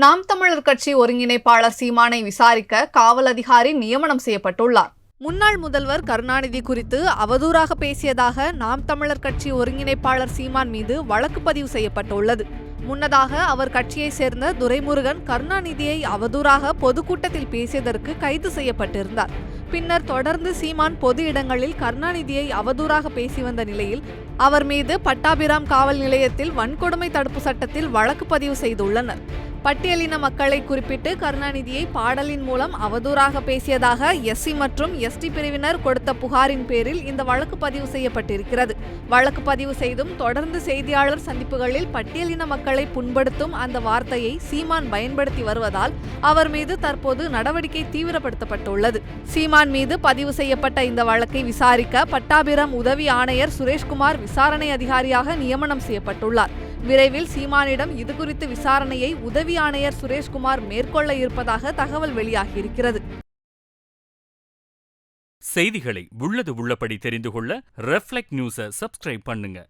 நாம் தமிழர் கட்சி ஒருங்கிணைப்பாளர் சீமானை விசாரிக்க காவல் அதிகாரி நியமனம் செய்யப்பட்டுள்ளார். முன்னாள் முதல்வர் கருணாநிதி குறித்து அவதூறாக பேசியதாக நாம் தமிழர் கட்சி ஒருங்கிணைப்பாளர் சீமான் மீது வழக்கு பதிவு செய்யப்பட்டுள்ளது. முன்னதாக அவர் கட்சியைச் சேர்ந்த துரைமுருகன் கருணாநிதியை அவதூறாக பொதுக்கூட்டத்தில் பேசியதற்கு கைது செய்யப்பட்டிருந்தார். பின்னர் தொடர்ந்து சீமான் பொது இடங்களில் கருணாநிதியை அவதூறாக பேசி வந்த நிலையில் அவர் மீது பட்டாபிராம் காவல் நிலையத்தில் வன்கொடுமை தடுப்பு சட்டத்தில் வழக்கு பதிவு செய்துள்ளனர். பட்டியலின மக்களை குறிப்பிட்டு கருணாநிதியை பாடலின் மூலம் அவதூறாக பேசியதாக எஸ்சி மற்றும் எஸ்டி பிரிவினர் கொடுத்த புகாரின் பேரில் இந்த வழக்கு பதிவு செய்யப்பட்டிருக்கிறது. வழக்கு பதிவு செய்தும் தொடர்ந்து செய்தியாளர் சந்திப்புகளில் பட்டியலின மக்களை புண்படுத்தும் அந்த வார்த்தையை சீமான் பயன்படுத்தி வருவதால் அவர் மீது தற்போது நடவடிக்கை தீவிரப்படுத்தப்பட்டுள்ளது. சீமான் மீது பதிவு செய்யப்பட்ட இந்த வழக்கை விசாரிக்க பட்டாபிரம் உதவி ஆணையர் சுரேஷ்குமார் விசாரணை அதிகாரியாக நியமனம் செய்யப்பட்டுள்ளார். விரைவில் சீமானிடம் இதுகுறித்து விசாரணையை உதவி ஆணையர் சுரேஷ்குமார் மேற்கொள்ள இருப்பதாக தகவல் வெளியாகியிருக்கிறது. செய்திகளை உள்ளது உள்ளபடி தெரிந்து கொள்ள ரெஃப்ளெக்ட் நியூஸை சப்ஸ்கிரைப் பண்ணுங்க.